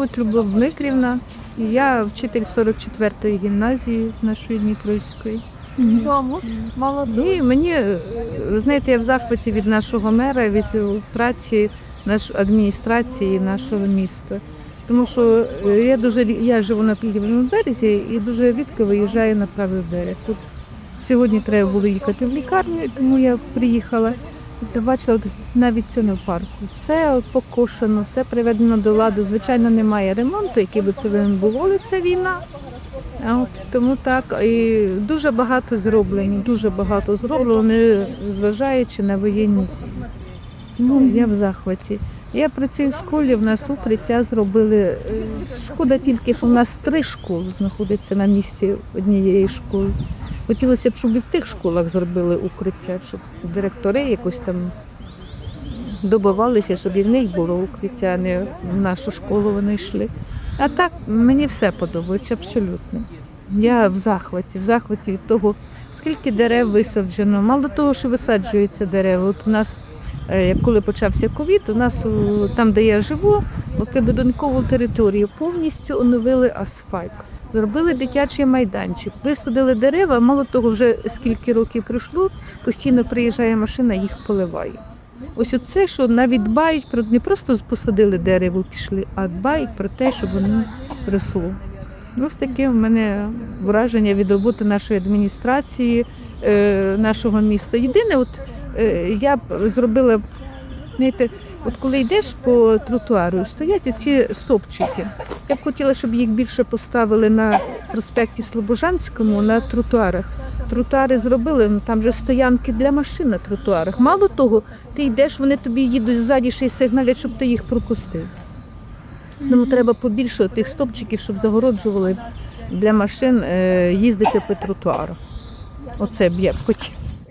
От Любов Дмитрівна. Я вчитель 44-ї гімназії нашої Дніпровської. Тому. І мені, е, знаєте, я в захваті від нашого мера, від праці нашої адміністрації нашого міста. Тому що е, я дуже я живу на лівому березі і дуже рідко виїжджаю на правий берег. От сьогодні треба було їхати в лікарню, тому я приїхала. Бачила навіть це не в парку. Все покошено, все приведено до ладу. Звичайно, немає ремонту, який би повинен був, але це війна. От тому так і дуже багато зроблено, дуже багато зроблено, не зважаючи на воєнні. Ну, я в захваті. Я працюю в школі, в нас укриття зробили. Е, Шкода тільки, що в нас три школи знаходяться на місці однієї школи. Хотілося б, щоб і в тих школах зробили укриття, щоб директори якось там добивалися, щоб і в них було укриття, а не в нашу школу вони йшли. А так мені все подобається абсолютно. Я в захваті, в захваті від того, скільки дерев висаджено. Мало того, що висаджуються дерева. От у нас, як коли почався ковід, у нас там, де я живу, у прибудинкову територію повністю оновили асфальт. Зробили дитячий майданчик, висадили дерева, мало того, вже скільки років пройшло, постійно приїжджає машина, їх поливає. Ось оце, що навіть дбають про не просто посадили дерево, пішли, а дбають про те, щоб воно росло. Ось таке в мене враження від роботи нашої адміністрації, е, нашого міста. Єдине, от е, я б зробила, знаєте, от коли йдеш по тротуару, стоять ці стопчики. Я б хотіла, щоб їх більше поставили на проспекті Слобожанському на тротуарах. Тротуари зробили, ну, там же стоянки для машин на тротуарах. Мало того, ти йдеш, вони тобі їдуть ззаді ще й сигналять, щоб ти їх пропустив. Тому треба побільше тих стопчиків, щоб загороджували для машин е, їздити по тротуарах. Оце б я б хотіла.